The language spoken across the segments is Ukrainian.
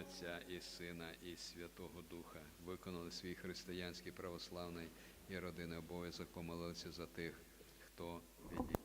Отця і Сина, і Святого Духа. Виконали свій християнський православний і родинний обов'язок, помолилися за тих, хто відійшов.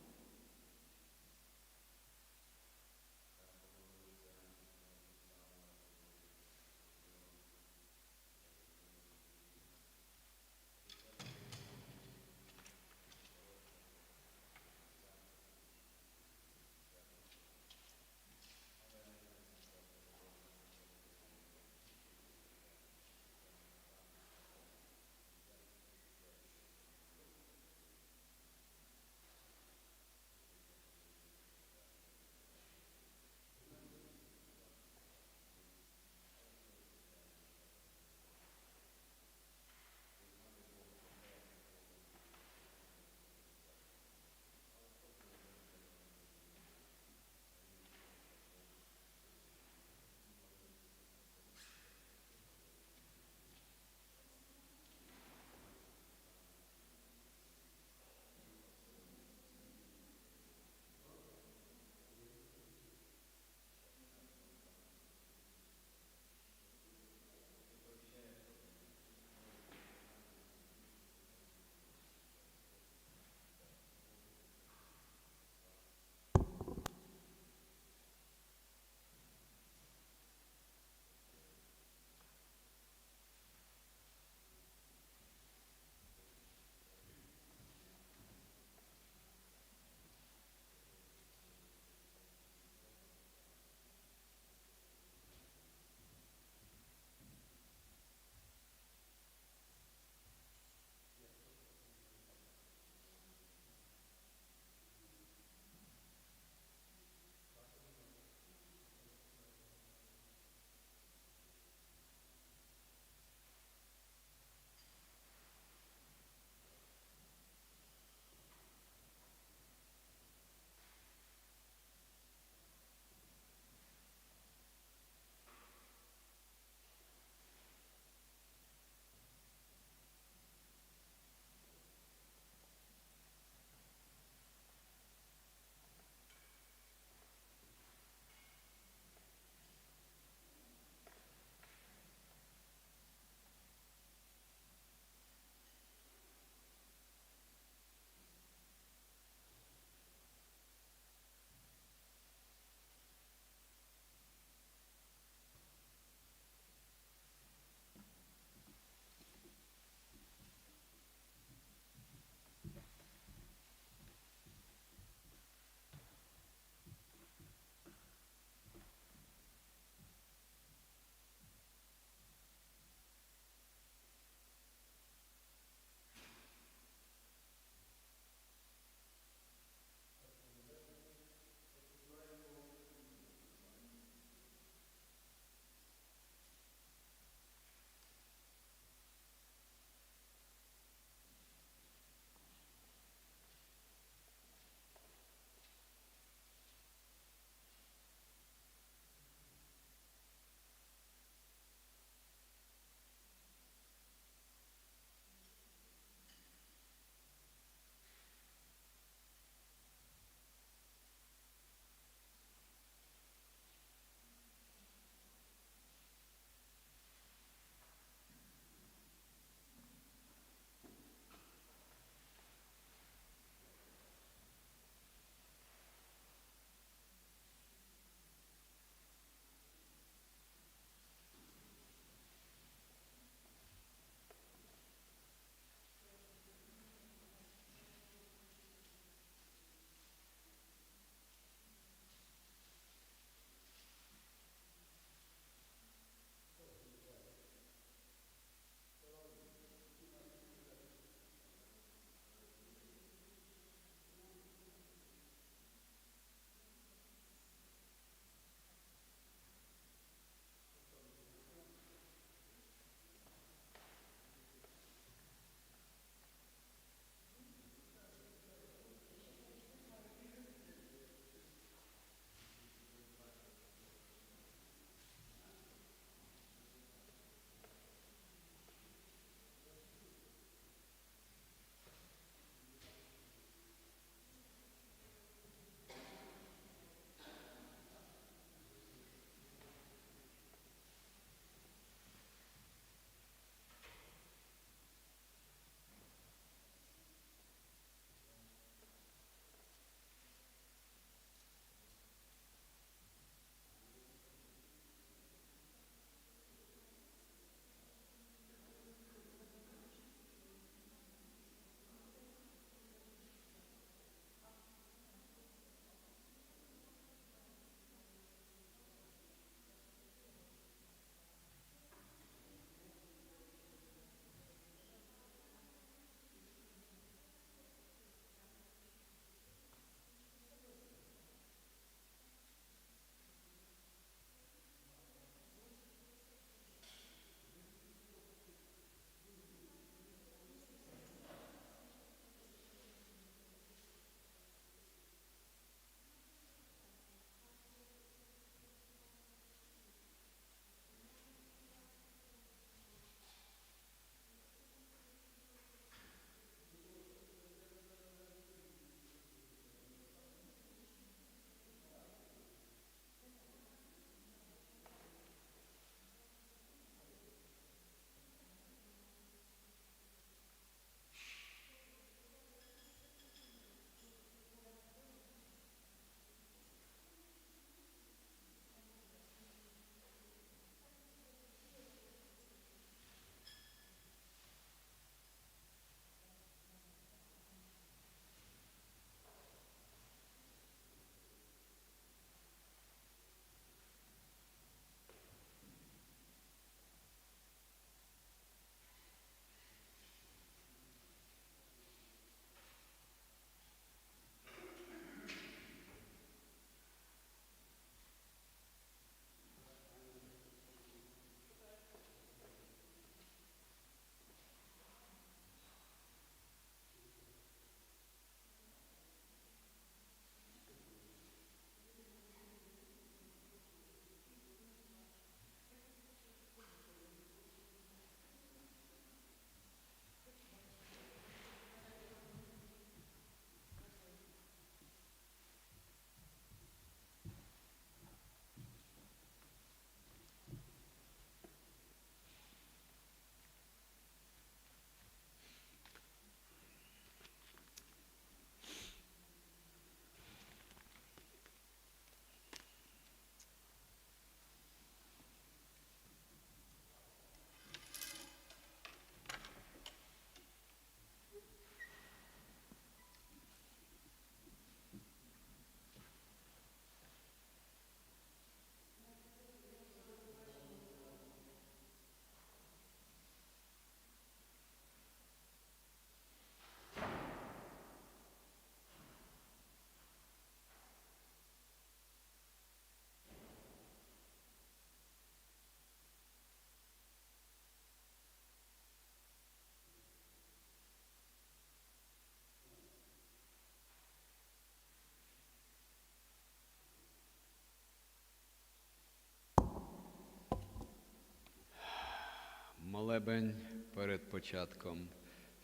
Молебень перед початком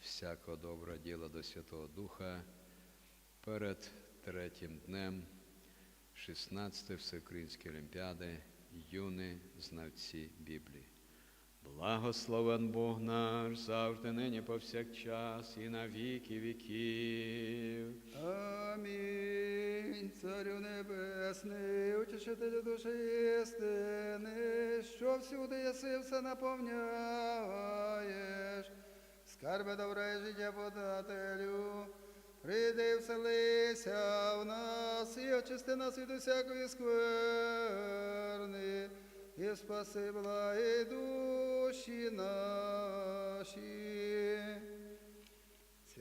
всякого доброго діла до Святого Духа, перед третім днем 16-ї Всеукраїнської Олімпіади юні знавці Біблії. Благословен Бог наш завжди, нині повсякчас і на віки віків. Амінь, Царю Небесний, утішителю душі істини, що всюди єси все наповняєш, скарби добре життя подателю, прийди вселися в нас і очисти нас від усякої скверни, і спаси благі душі наші.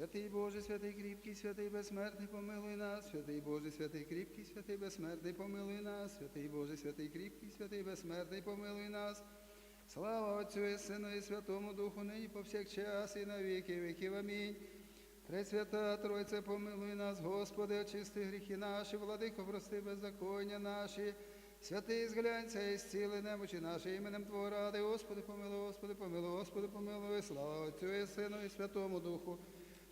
Святий Боже, святий кріпкий, святий безсмертний, помилуй нас, святий Боже, святий кріпкий, святий безсмертний, помилуй нас, святий Боже, святий кріпкий, святий безсмертний, помилуй нас. Слава Отцю і Сину і Святому Духу, нині повсякчас і на віки віків. Амінь. Пресвята Тройце, помилуй нас, Господи, очисти гріхи наші, владико, прости беззаконня наші. Святий зглянься і зціли немочі наші іменем Твого ради, Господи, помилуй, Господи, помилуй, Господи, помилуй, слава Отцю і Сину і Святому Духу,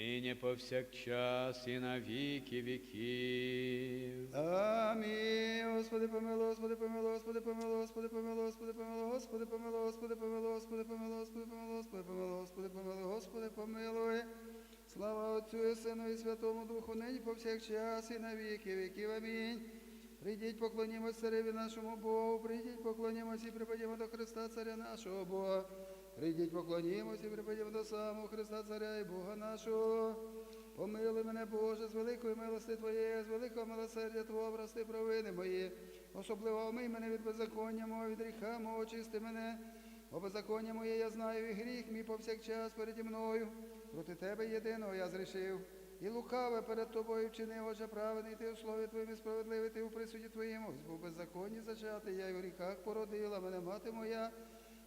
нині повсякчас і на віки віків. Амінь. Господи, помилуй, Господи, помилуй, Господи, помилуй, Господи, помилуй, Господи, помилуй, Господи, помилуй, Господи, помилуй, Господи, помилуй, Господи, помилуй, Господи, помилуй, Господи, помилуй, Господи, помилуй. Слава Отцю і Сину і Святому Духу, нині повсякчас і на віки віків. Амінь. Прийдіть, поклонімось цареві нашому Богу, прийдіть, поклонімось і припадімо до Христа, царя нашого Бога. Прийдіть, поклонімось і припадімо до самого Христа, царя і Бога нашого. Помилуй мене, Боже, з великої милости Твоєї, з великого милосердя Твого, прости провини мої. Особливо омий мене від беззаконня мого, від гріха мого, очисти мене. Бо беззаконня моє я знаю, і гріх мій повсякчас переді мною. Проти Тебе єдиного я зрішив. І лукаве перед тобою вчинив, Отже, праведний ти у слові Твоїм і справедливий ти у присуді Твоєму. Був беззаконні зачати, я й у гріхах породила, мене мати моя.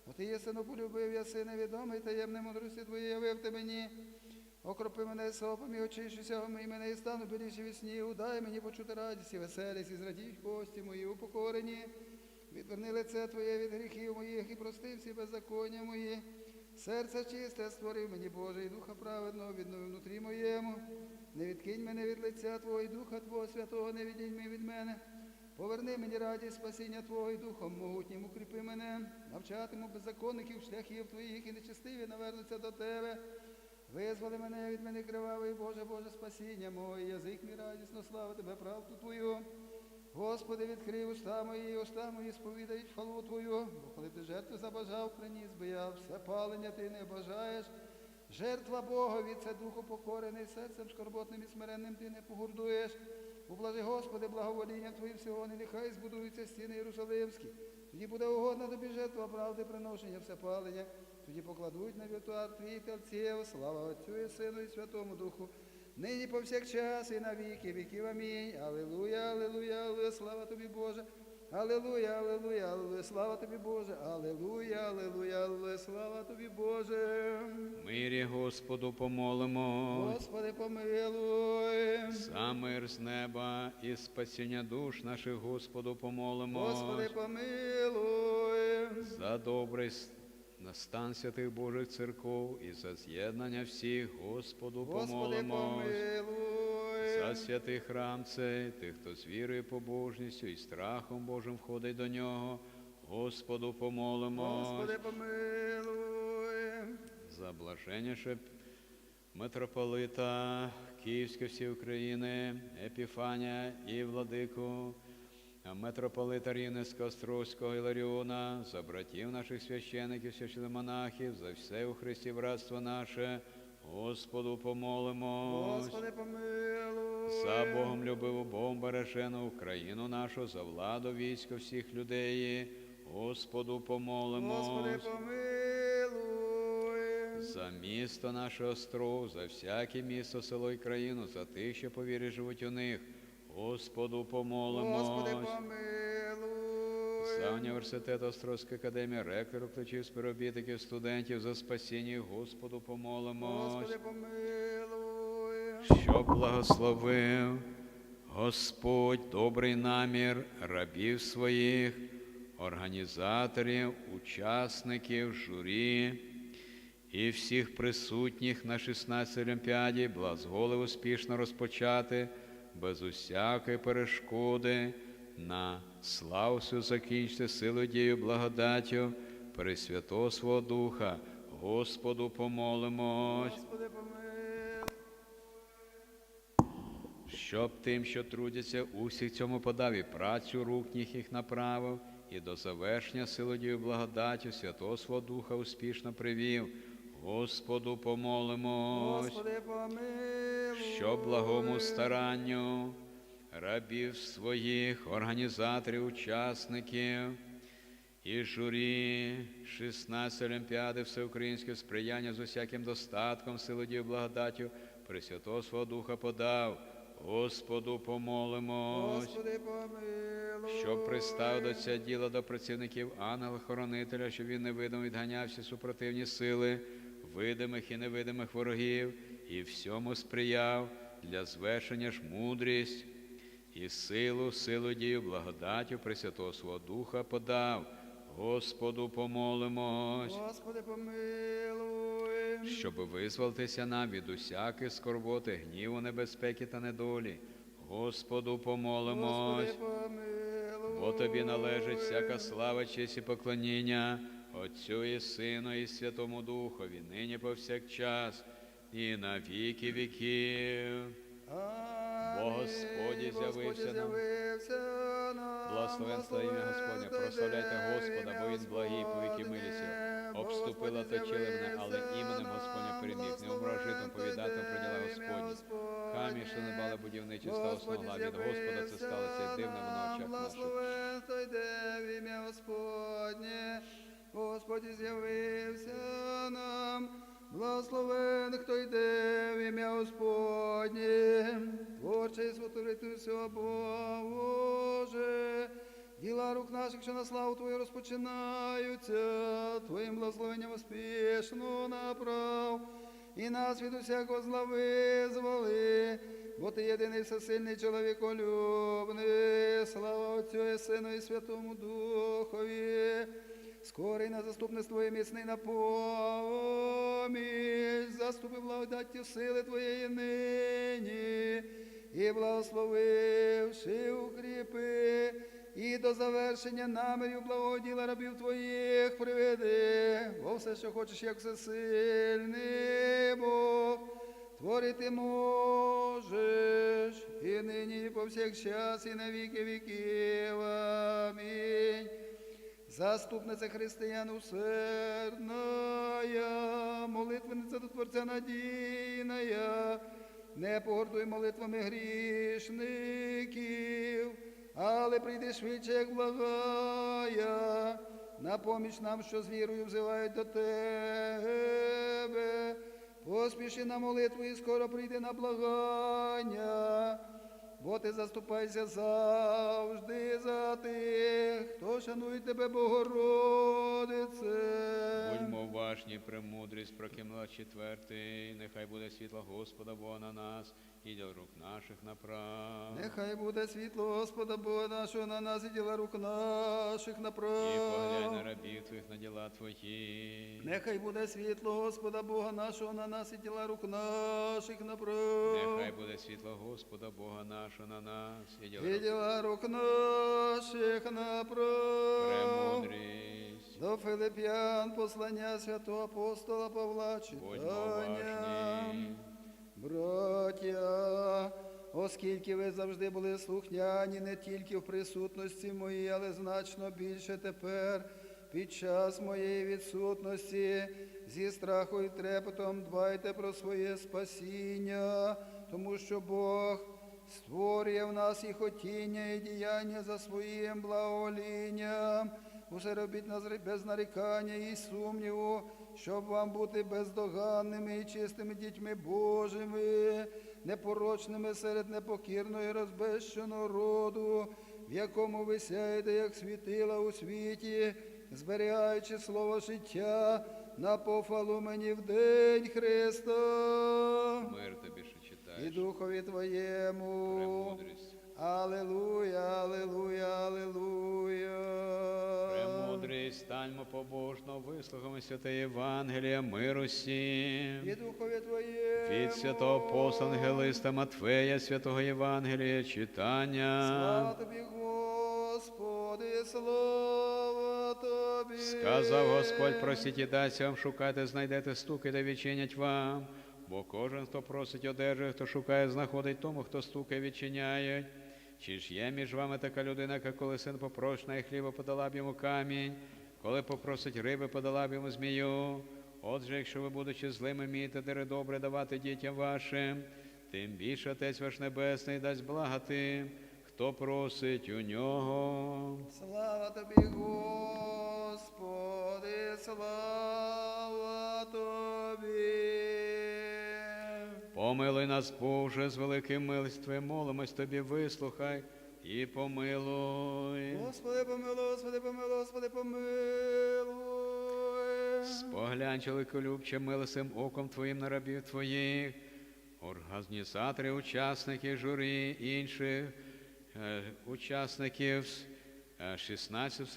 Бо ти є сину полюбив, я син невідомий, таємне мудрості Твої явив ти мені. Окропи мене сопом і очищуся, омий мене і стану біліші від снігу. Дай мені почути радість і веселість, і зрадіть кості мої упокорені. Відверни лице Твоє від гріхів моїх і прости всі беззаконня мої. Серце чисте створив мені Боже, і духа праведного віднови внутрі моєму. Не відкинь мене від лиця Твого, і духа Твого святого, не відійми від мене. Поверни мені радість спасіння Твого і духом могутнім укріпи мене, навчатиму беззаконників шляхів Твоїх і нечестиві навернуться до Тебе. Визволи мене від мене кривавий, Боже, Боже, спасіння моє, язик мій радісно слава Тебе, правду Твою. Господи, відкрив уста мої, уста мої сповідають хвалу Твою, бо коли ти жертви забажав, приніс би я, все палення ти не бажаєш. Жертва Богові, це духу покорений, серцем скорботним і смиренним ти не погордуєш. Ублажи, Господи, благовоління Твоїм не нехай збудуються стіни Єрусалимські. Тоді буде угодна тобі жертва правди, приношення, все палення. Тоді покладуть на вівтар твій телців, слава Отцю і Сину і Святому Духу, нині повсякчас і на віки віків. Амінь. Аллилуйя, аллилуйя, алілуя, слава тобі, Боже. Алілуя, алілуя, алілуя, слава тобі, Боже. Алілуя, алілуя, алілуя, слава тобі, Боже. Мирі Господу помолимо. Господи, помилуй. За мир з неба і спасіння душ наших Господу помолимо. Господи, помилуй. За добрий с- настан святих Божих церков і за з'єднання всіх Господу Господи, помолимо. помилуй. За святий храм цей, тих, хто з вірою, побожністю і страхом Божим входить до нього, Господу помолимо. Господи, помилуй. За блаженніше митрополита Київської всі України, Епіфанія і владику, митрополита Рівненського, Острозького Іларіона, за братів наших священиків, священомонахів, за все у Христі братство наше, Господу помолимо. Господи, помилуй. За Богом любиву Богом бережену Україну нашу, за владу військо всіх людей, Господу помолимо. Господи, помилуй. За місто наше остров, за всяке місто, село і країну, за тих, що повірі живуть у них. Господу помолимось. Господи, помилуй. За університет Острозька академія, ректору, ключів, співробітників, студентів, за спасіння, Господу помолимось. Господи, помилуй. Щоб благословив Господь добрий намір рабів своїх, організаторів, учасників, журі і всіх присутніх на 16 Олімпіаді благозволив успішно розпочати без усякої перешкоди на славу свою закінчити силу дію благодаттю Пресвятого свого Духа. Господу помолимось. Господи, щоб тим, що трудяться, усіх цьому подав і працю рук їх направив, і до завершення силодію благодаттю Святого Свого Духа успішно привів. Господу помолимось, Господи, помилуй. щоб благому старанню рабів своїх, організаторів, учасників і журі 16 Олімпіади Всеукраїнське сприяння з усяким достатком, силодію благодаттю Пресвятого свого Духа подав. Господу помолимось, Господи, помилуй. щоб пристав до цього діла до працівників ангела-хоронителя, щоб він невидимо відганяв всі супротивні сили, видимих і невидимих ворогів, і всьому сприяв для звершення ж мудрість і силу, силу дію, благодаттю Пресвятого свого Духа подав. Господу помолимось. Господи, помилуй. щоб визволитися нам від усякої скорботи, гніву, небезпеки та недолі. Господу помолимось, Господи, помилуй. бо тобі належить всяка слава, честь і поклоніння Отцю і Сину, і Святому Духові, нині повсякчас, і на віки віків. Амінь. Бо Господь з'явився нам. Благословенство ім'я Господнє, прославляйте Господа, бо Він благий, повіки милісів. Обступила та мене, але іменем Господня переміг. Не умра житом повідати про діла Господні. Камінь, що не бали будівничі, став смогла. Від Господа це сталося і дивне воно в очах наших. Господнє. Господь з'явився нам. Благословен, хто йде в ім'я Господнє. Сотворити всього Боже. Діла рук наших, що на славу Твою розпочинаються, Твоїм благословенням успішно направ, і нас від усякого зла визволи, бо Ти єдиний всесильний чоловіколюбний, слава Отцю і Сину і Святому Духові, скорий на заступництво Твоє міцний на поміч, заступи благодаттю сили Твоєї нині, і благословивши укріпи, і до завершення намірів благоділа рабів Твоїх приведи, бо все, що хочеш, як всесильний Бог, творити можеш, і нині, і повсякчас, і на віки віків. Амінь. Заступниця християн усердная, молитвенниця до Творця надійная, не погордуй молитвами грішників, але прийди швидше, як благая, на поміч нам, що з вірою взивають до тебе. Поспіши на молитву і скоро прийди на благання, бо ти заступайся завжди за тих, хто шанує тебе, Богородице. Будьмо уважні, премудрість, прокинула четвертий, нехай буде світло Господа Бога на нас, і діл рук наших направ. Нехай буде світло Господа Бога нашого на нас і діла рук наших І поглянь на направ. рабів твоїх на діла твої. Нехай буде світло Господа Бога нашого на нас і діла рук наших направ. Нехай буде світло Господа Бога нашого на нас, і діла рук наших направ. премудрість. До Филип'ян послання святого апостола Павла читання. Браття, оскільки ви завжди були слухняні не тільки в присутності моїй, але значно більше тепер, під час моєї відсутності, зі страху і трепетом дбайте про своє спасіння, тому що Бог створює в нас і хотіння, і діяння за своїм благоволінням. Усе робіть на зри- без нарікання і сумніву, щоб вам бути бездоганними і чистими дітьми Божими, непорочними серед непокірного і розбещеного роду, в якому ви сяєте, як світила у світі, зберігаючи слово життя на пофалу мені в день Христа Мир тобі, і. Духові Твоєму. Аллилуйя, аллилуйя, аллилуйя. Премудрість, станьмо побожно, вислухаємо святе Євангелія, миру всім. І Духові Твоєму. Від святого апостола Ангелиста Матфея, святого Євангелія, читання. Слава Тобі, Господи, слава Тобі. Сказав Господь, просіть і дасть вам, шукайте, знайдете, стукайте, відчинять вам. Бо кожен, хто просить, одержує, хто шукає, знаходить тому, хто стукає, відчиняє. Чи ж є між вами така людина, яка коли син попрошне хліба подала б йому камінь, коли попросить риби, подала б йому змію. Отже, якщо ви, будучи злими, вмієте дари добре давати дітям вашим, тим більше Отець ваш Небесний дасть блага тим, хто просить у нього. Слава Тобі, Господи, слава Тобі. Помилуй нас, Боже, з великим милостивом, молимось Тобі, вислухай і помилуй. Господи, помилуй, Господи, помилуй, Господи, помилуй. Споглянь, чоловіколюбче, милосим оком Твоїм на рабів Твоїх, організатори, учасники журі, інших е, учасників е, 16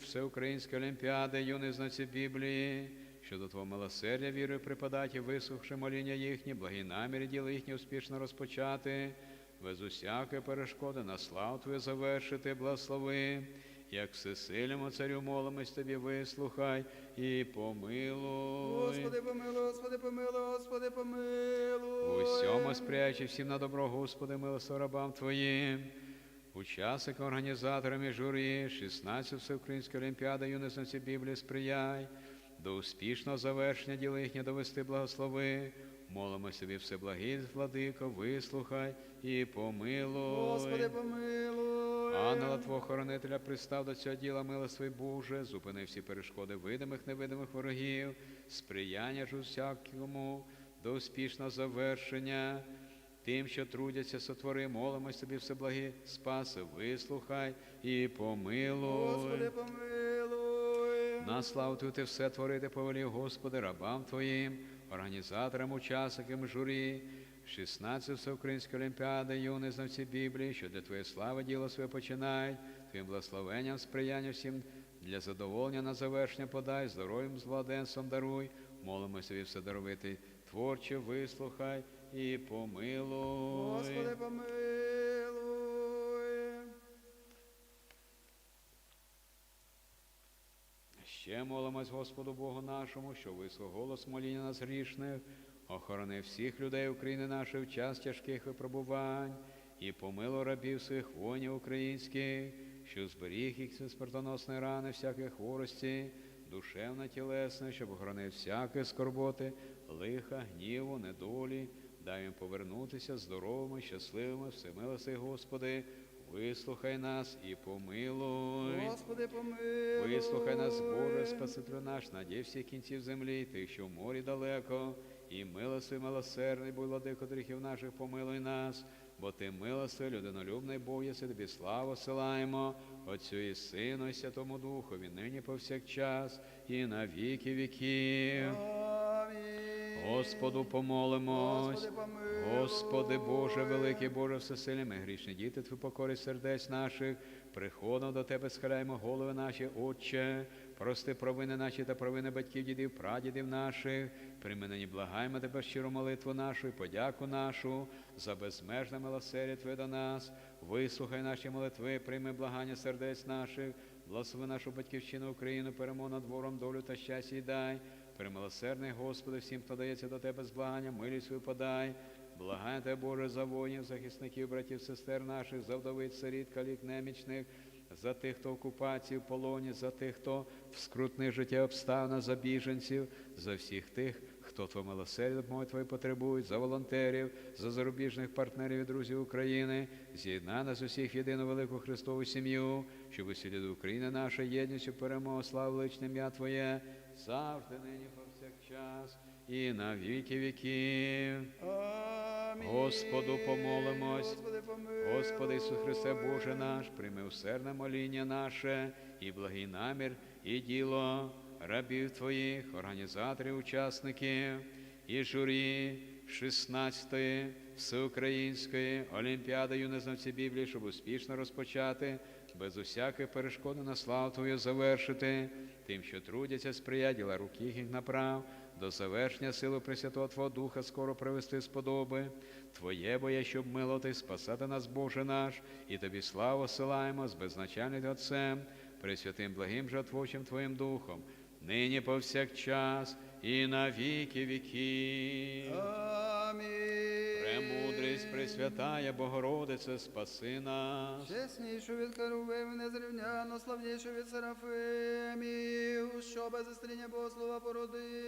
Всеукраїнської олімпіади, юні знавці Біблії, що до Твого милосердя віри припадать і вислухши моління їхні, благі наміри діли їхні успішно розпочати, без усякої перешкоди на славу Твою завершити, благослови. Як всесильному царю молимось тобі, вислухай і помилуй. Господи, помилуй, Господи, помилуй, Господи, помилуй. У всьому спрячи всім на добро, Господи, милости рабам Твоїм. Учасникам, організаторам і журі, 16 Всеукраїнської олімпіади, юності Біблії сприяй, до успішного завершення діла їхнє довести благослови. Молимо собі все благий, владико, вислухай і помилуй. Господи, помилуй. Ангела Твого хоронителя пристав до цього діла милостивий Боже, зупини всі перешкоди видимих, невидимих ворогів, сприяння ж усякому до успішного завершення. Тим, що трудяться, сотвори, молимось тобі все благі, спаси, вислухай і помилуй. Господи, помилуй. На славу Твою ти все творити повелів, Господи, рабам Твоїм, організаторам, учасникам журі, 16 Всеукраїнської олімпіади, юні знавці Біблії, що для Твоєї слави діло своє починають, Твоїм благословенням, сприяння всім. Для задоволення на завершення подай, здоров'ям, зладенством даруй, молимося і все даровити, творче, вислухай і помилуй. Господи, помилуй. Ще молимось Господу Богу нашому, що вислух голос моління нас грішних, охорони всіх людей України нашої в час тяжких випробувань, і помилуй рабів своїх воїнів українських, що зберіг їх від смертоносної рани, всякої хворості, душевно тілесне, щоб охоронив всякі скорботи, лиха, гніву, недолі, дай їм повернутися здоровими, щасливими, всемилосий Господи, вислухай нас і помилуй. Господи, помилуй. Вислухай нас, Боже, Спасителю наш, надій всіх кінців землі, тих, що в морі далеко, і милостивий, милосердний, будь владико гріхів наших, помилуй нас, бо ти милостивий, людинолюбний Бог, єси тобі славу силаємо, Отцю і Сину, і Святому Духові, нині повсякчас, і на віки віків. Амінь. Господу помолимось. Господи, помилуй. Господи Боже, великий Боже, всесильний, ми грішні діти, Твої покори сердець наших, приходом до Тебе схиляємо голови наші, Отче, прости провини наші та провини батьків, дідів, прадідів наших, прийми нині благаємо Тебе щиру молитву нашу і подяку нашу за безмежне милосердя Твоє до нас. Вислухай наші молитви, прийми благання сердець наших, благослови нашу батьківщину Україну, перемогу над вором, долю та щастя й дай. Примилосердний Господи, всім, хто дається до Тебе з благанням, милість свою подай. Благає Тебе, Боже, за воїнів, захисників, братів, сестер наших, за вдовиць, сиріт, калік, немічних, за тих, хто в окупації, в полоні, за тих, хто в скрутних життя обставинах, за біженців, за всіх тих, хто Твого милосердя допомоги Твої потребують, за волонтерів, за зарубіжних партнерів і друзів України, з'єднай нас усіх в єдину велику Христову сім'ю, щоб усі люди України наша єдністю перемогу, славу величне ім'я Твоє, завжди нині повсякчас. І на віки віків. Амінь. Господу помолимось. Господи. Господи Ісус Христе, Боже наш, прийми усердне моління наше і благий намір, і діло рабів Твоїх, організаторів, учасників і журі 16-ї Всеукраїнської Олімпіади юнезнавці Біблії, щоб успішно розпочати, без усякої перешкоди на славу Твою завершити, тим, що трудяться, сприяє діла рук їхніх направ, до завершення сили Пресвятого Твого Духа скоро привести сподоби. Твоє боє, щоб милоти, спасати нас, Боже наш, і Тобі славу силаємо з безначальним Отцем, Пресвятим благим жатвочим Твоїм Духом, нині повсякчас і на віки віків. Амінь. Премудрість, Пресвятая Богородице, спаси нас. Чеснішу від Карувим, незрівняно славнішу від Серафимів, що без застріння Богослова породила,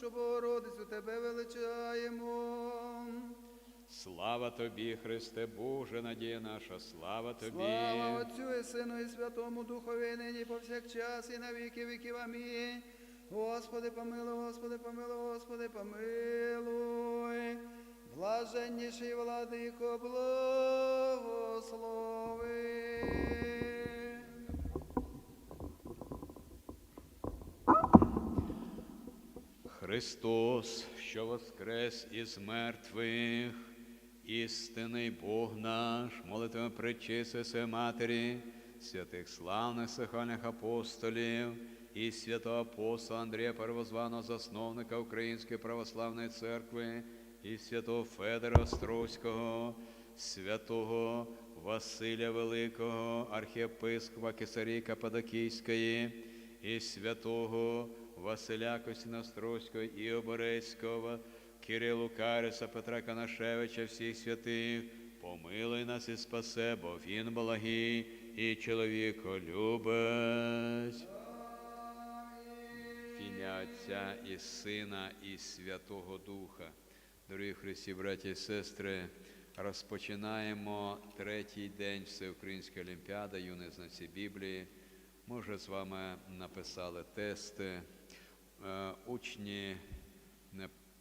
сущу Богородицю Тебе величаємо. Слава Тобі, Христе Боже, надія наша, слава Тобі. Слава Отцю і Сину і Святому Духові, нині повсякчас і на віки віків. Амінь. Господи, помилуй, Господи, помилуй, Господи, помилуй. Блаженніший владико, благослови. Христос, що воскрес із мертвих, істинний Бог наш, молитвами причисти Матері, святих славних сихальних апостолів і святого апостола Андрія Первозваного, засновника Української православної церкви, і святого Федора Острозького, святого Василя Великого, архієпископа Кисарії Кападокійської, і святого Василя Костяностровського і Оборецького, Кирилу Кариса, Петра Канашевича, всіх святих, помилуй нас і спасе, бо він благий і чоловіколюбець. В ім'я Отця і Сина, і Святого Духа. Дорогі Христі, браті і сестри, розпочинаємо третій день Всеукраїнської Олімпіади, юні знавці Біблії. Ми вже з вами написали тести. Е, Учні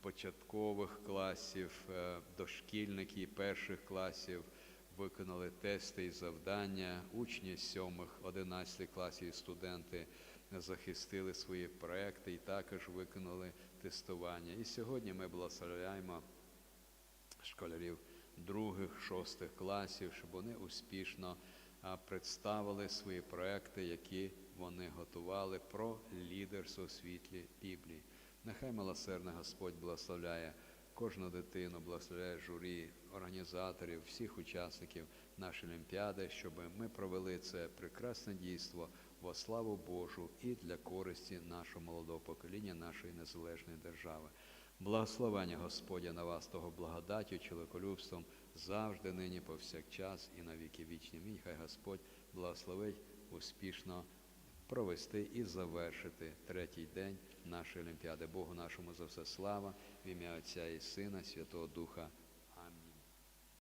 початкових класів, е, дошкільники перших класів виконали тести і завдання. Учні сьомих, 11 класів і студенти захистили свої проекти і також виконали тестування. І сьогодні ми благословляємо школярів других, шостих класів, щоб вони успішно представили свої проекти, які вони готували про лідерство у світлі Біблії. Нехай милосердний Господь благословляє кожну дитину, благословляє журі, організаторів, всіх учасників нашої Олімпіади, щоб ми провели це прекрасне дійство во славу Божу і для користі нашого молодого покоління, нашої незалежної держави. Благословення Господня на вас, того благодаттю, чоловіколюбством, завжди, нині, повсякчас і на віки вічні. Мій хай Господь благословить успішно провести і завершити третій день нашої Олімпіади. Богу нашому за все слава, в ім'я Отця і Сина, Святого Духа.